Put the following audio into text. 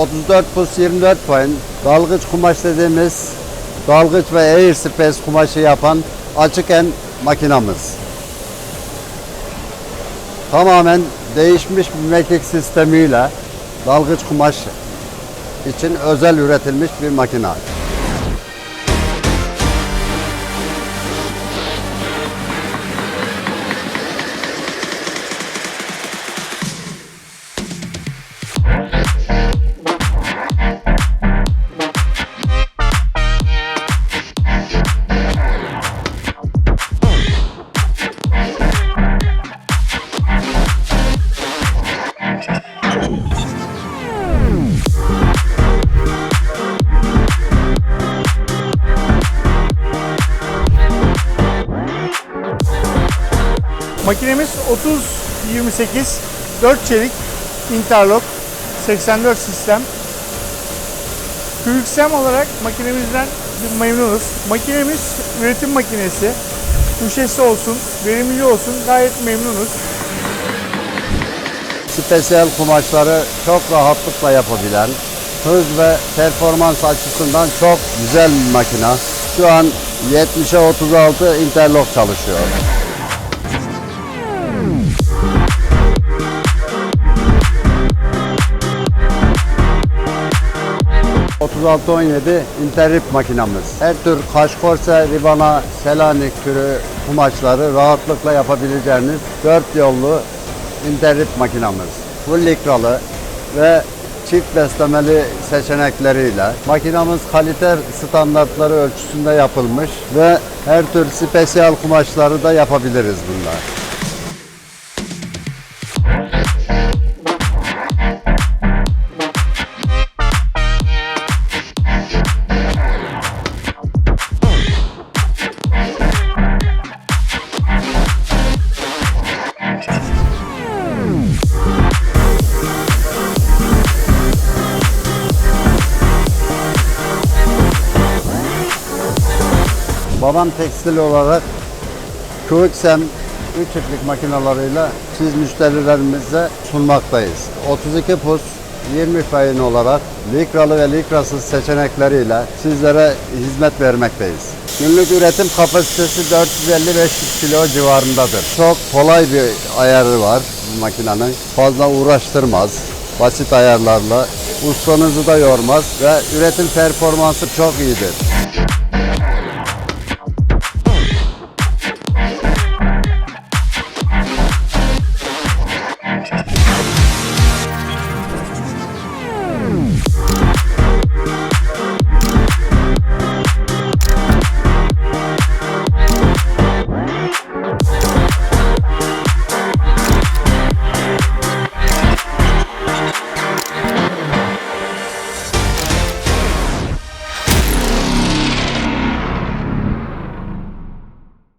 34 pus 24 point dalgıç kumaş dediğimiz dalgıç ve airspace kumaşı yapan açık en makinamız. Tamamen değişmiş bir mekik sistemiyle dalgıç kumaş için özel üretilmiş bir makina. Makinemiz 30-28 4 çelik interlock 84 sistem. Kürksem olarak makinemizden memnunuz. Makinemiz üretim makinesi. Düşesi olsun, verimli olsun gayet memnunuz. Spesiyel kumaşları çok rahatlıkla yapabilen, hız ve performans açısından çok güzel bir makina. Şu an 70'e 36 interlock çalışıyor. ...36-17 interrip makinamız. Her tür kaşkorse, ribana, selanik türü kumaşları rahatlıkla yapabileceğiniz dört yollu interrip makinamız. Full likralı ve çift beslemeli seçenekleriyle makinamız kalite standartları ölçüsünde yapılmış ve her tür spesiyal kumaşları da yapabiliriz bunlar. Babam tekstil olarak QXM 3 çiftlik makinalarıyla siz müşterilerimize sunmaktayız. 32 pus 20 fayın olarak likralı ve likrasız seçenekleriyle sizlere hizmet vermekteyiz. Günlük üretim kapasitesi 450-500 kilo civarındadır. Çok kolay bir ayarı var makinenin. Fazla uğraştırmaz. Basit ayarlarla ustanızı da yormaz ve üretim performansı çok iyidir.